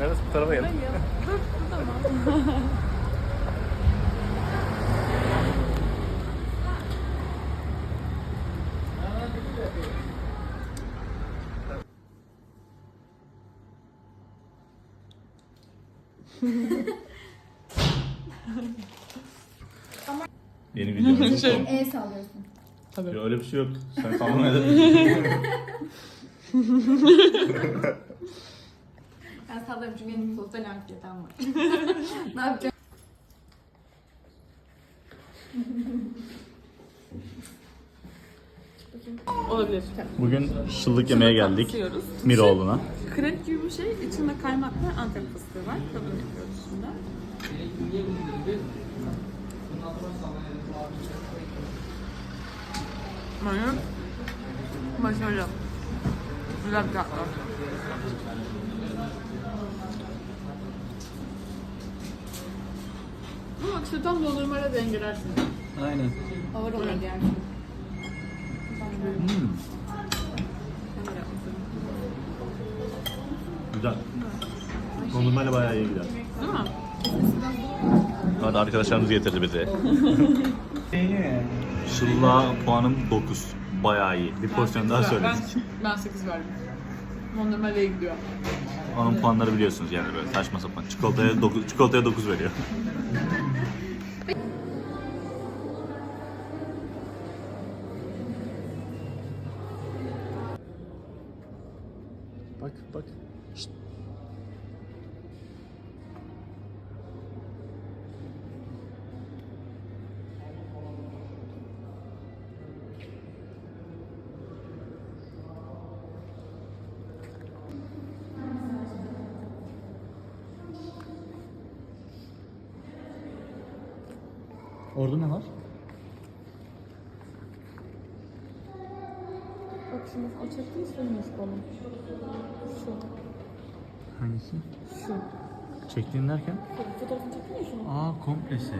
Neresi bu tarafa gel. Hayır. Dur tamam. Yeni videomuzun Şey. sonu. El sallıyorsun. Tabii. Ya öyle bir şey yok. Sen sallama edin. Ben sallarım çünkü benim sosyal anksiyetem var. ne yapacağım? Olabilir. Bugün şıllık yemeğe geldik. Miroğlu'na. Krep gibi bir şey. İçinde kaymak ve antep fıstığı var. Tadını yapıyoruz şimdi. Benim başarılı. Güzel bir tatlı. Bu işte tam dondurmayla dengelersin. Aynen. Ağır olur yani. Hmm. Güzel. Dondurmayla bayağı iyi gider. Değil mi? Hadi arkadaşlarımız getirdi bizi. Şıllığa puanım 9. Bayağı iyi. Bir porsiyon daha söyledik. Ben, ben 8 verdim. Dondurmayla iyi gidiyor. Onun puanları biliyorsunuz yani böyle saçma sapan. Çikolataya 9, çikolataya 9 veriyor. Bak bak. Orada ne var? Bak şimdi o çektiği suymuş konu. Şu. Hangisi? Şu. Çektiğin derken? Fotoğrafını çektin ya şunu. Aa komplesi.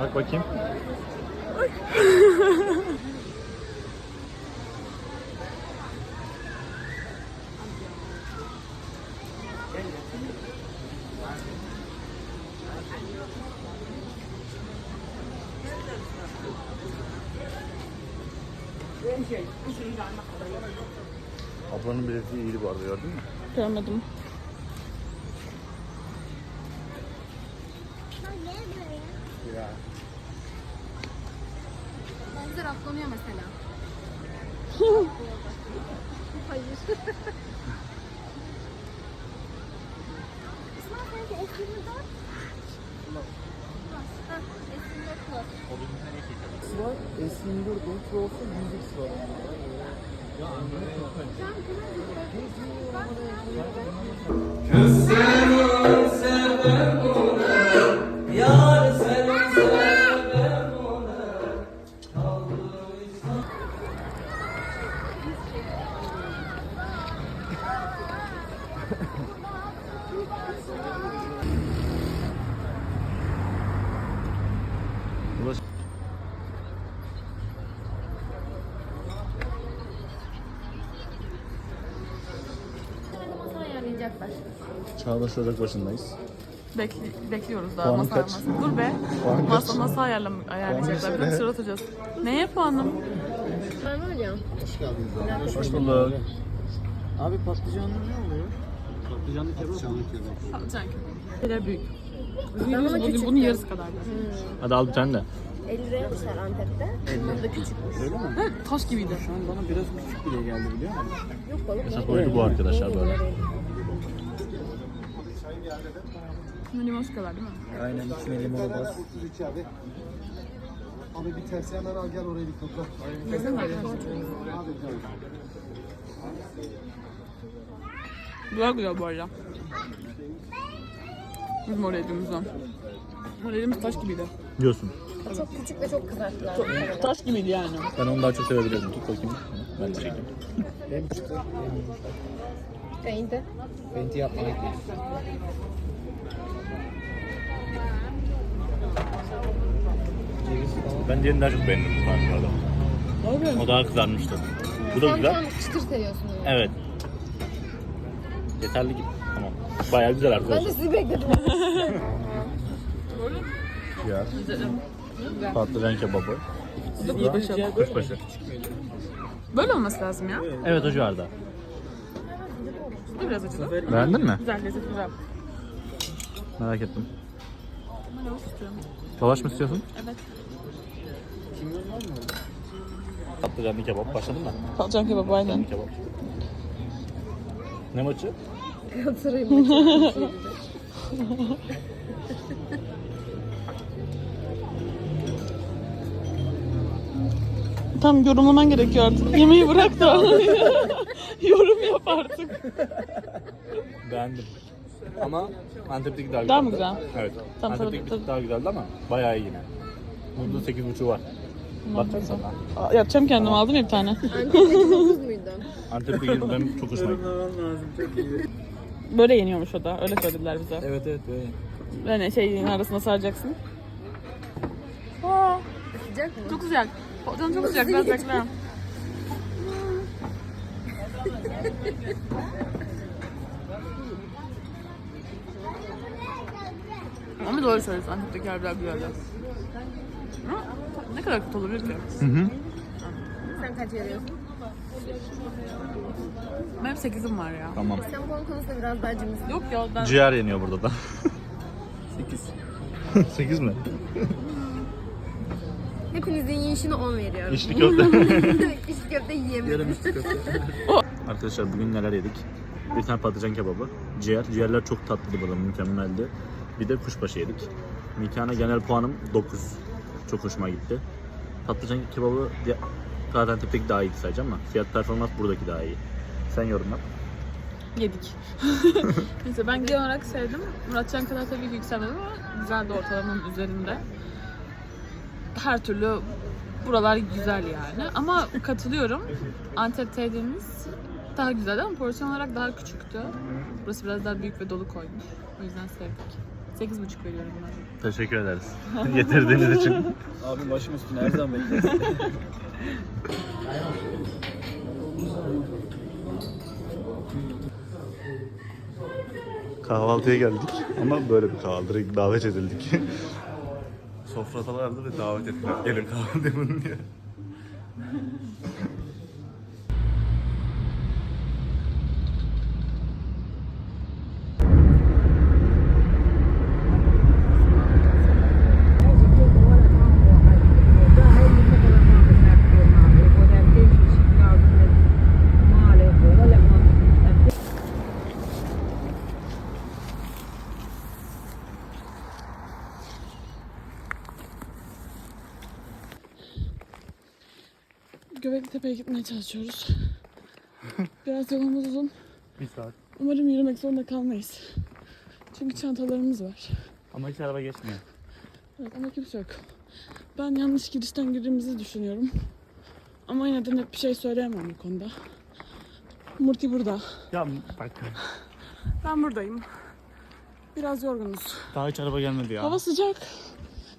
Bak bakayım. Ablanın bileti iyiydi bu arada gördün mü? Görmedim. Ayarlayacaklar? Çağdaş Ocak başındayız. Bekli- bekliyoruz daha Puanın masa kaç? masa. Dur be. Puanın masa kaç? masa ayarlam ayarlayacaklar. Bir dakika sıra atacağız. Neye puanım? Ben ya. Hoş geldiniz abi. Hoş bulduk. Abi patlıcanlı ne oluyor? Patlıcanlı kebap. Patlıcanlı kebap. Patlıcan köpeği. Böyle büyük. Ben ona Bunun, küçük bunun yarısı kadar. Hadi al bir tane de. 50 liraya almışlar Antep'te. Bunlar da küçükmüş. Öyle mi? Taş gibiydi. Şu an bana biraz küçük bile geldi biliyor musun? Yok balık. Esas boyutu bu arkadaşlar böyle. Şimdi limon sıkıyorlar değil mi? Aynen içine limonu bas. Abi bir tersiyeler al gel oraya bir topla. Hadi gel. Güzel güzel bu arada. Yediğimizden. Oraya yediğimiz taş gibiydi. Diyorsun. Çok küçük ve çok kızarttılar. Taş gibiydi yani. Ben onu daha çok sevebilirdim. Tut bakayım. Ben de çekeyim. Benim çıktı. Neydi? Benti yapmaya Ben diğerini daha çok beğendim bu tarz O daha kızarmıştı. Bu da Sen güzel. tam çıtır seviyorsun. Evet. Yeterli gibi. Bayağı güzel Ben de arkadaşlar. sizi bekledim. Ya. Patlıcan kebabı. Kuşbaşı. Kuşbaşı. Böyle olması lazım ya. Evet o civarda. Bu biraz acılı. Beğendin mi? Güzel, lezzet güzel. Merak ettim. Lavuk istiyorum. Lavaş mı istiyorsun? Evet. Patlıcanlı kebap. Başladın mı? Patlıcan kebabı aynen. Kebap. Ne maçı? Hatırlayayım. Tam yorumlaman gerekiyor artık. Yemeği bırak da yorum yap artık. Beğendim. Ama Antep'teki daha güzeldi. Daha mı güzel? Evet. Tamam, Antep'teki tabii, bir tık daha güzeldi ama bayağı iyi yine. Burada 8.5'u var. Bakacaksın sana. Aa, Yapacağım kendim aldım ya bir tane. Antep'teki 9 muydu? Antep'teki benim çok hoşuma gitti. Yorumlaman lazım çok iyi. Böyle yeniyormuş o da. Öyle söylediler bize. Evet evet böyle. Böyle şeyin arasına saracaksın. Aa, Sıcak mı? çok sıcak. Patlıcan çok sıcak. Biraz bekle. Ama doğru söylüyorsun. Antep'tekiler biraz güzeldi. Ama Ne kadar kötü olabilir ki? Sen kaç veriyorsun? Benim 8'im var ya. Tamam. Sen bu konusunda biraz daha cimrisin. Yok ya ben... Ciğer yeniyor burada da. 8. 8 mi? Hepinizin yiyişine 10 veriyorum. İçli köfte. İçli köfte yiyemedim. Yarım üstü köfte. Arkadaşlar bugün neler yedik? Bir tane patlıcan kebabı, ciğer. Ciğerler çok tatlıydı burada, mükemmeldi. Bir de kuşbaşı yedik. Nikahına genel puanım 9. Çok hoşuma gitti. Patlıcan kebabı Gaziantep'teki daha iyiydi sadece ama fiyat performans buradaki daha iyi. Sen yorumla. Yedik. Neyse ben genel olarak sevdim. Muratcan kadar tabii ki yükselmedim ama güzel de ortalamanın üzerinde. Her türlü buralar güzel yani. Ama katılıyorum. Antep'te yediğimiz daha güzeldi ama porsiyon olarak daha küçüktü. Burası biraz daha büyük ve dolu koymuş. O yüzden sevdik. 8,5 veriyorum buna. Teşekkür ederiz. Getirdiğiniz için. Abi başım üstüne her zaman bekleriz. Kahvaltıya geldik ama böyle bir kahvaltı. Direkt davet edildik. Sofradalardı ve davet ettiler. Gelin kahvaltı yapın diye. Göbeklitepe'ye gitmeye çalışıyoruz. Biraz yolumuz uzun. Bir saat. Umarım yürümek zorunda kalmayız. Çünkü çantalarımız var. Ama hiç araba geçmiyor. Evet ama kimse yok. Ben yanlış girişten girdiğimizi düşünüyorum. Ama yine de net bir şey söyleyemem bu konuda. Murti burada. Ya bak Ben buradayım. Biraz yorgunuz. daha hiç araba gelmedi ya. Hava sıcak.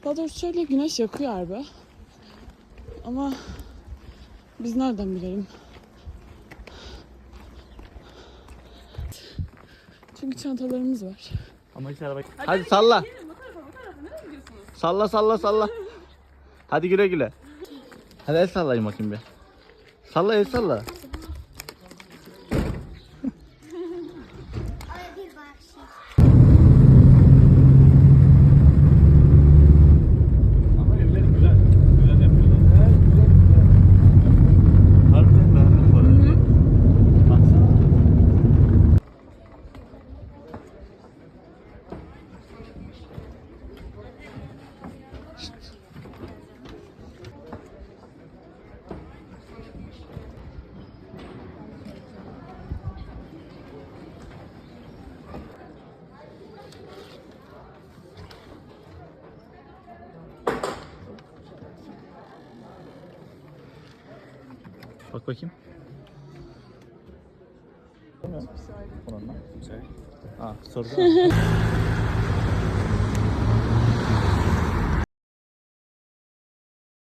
Daha doğrusu şöyle güneş yakıyor harbi. Ama biz nereden bilelim? Çünkü çantalarımız var. Ama hiç araba... Hadi salla. Salla salla salla. Hadi güle güle. Hadi el sallayın bakayım bir. Salla el salla. Bak bakayım. Güzel. Ha, soruda.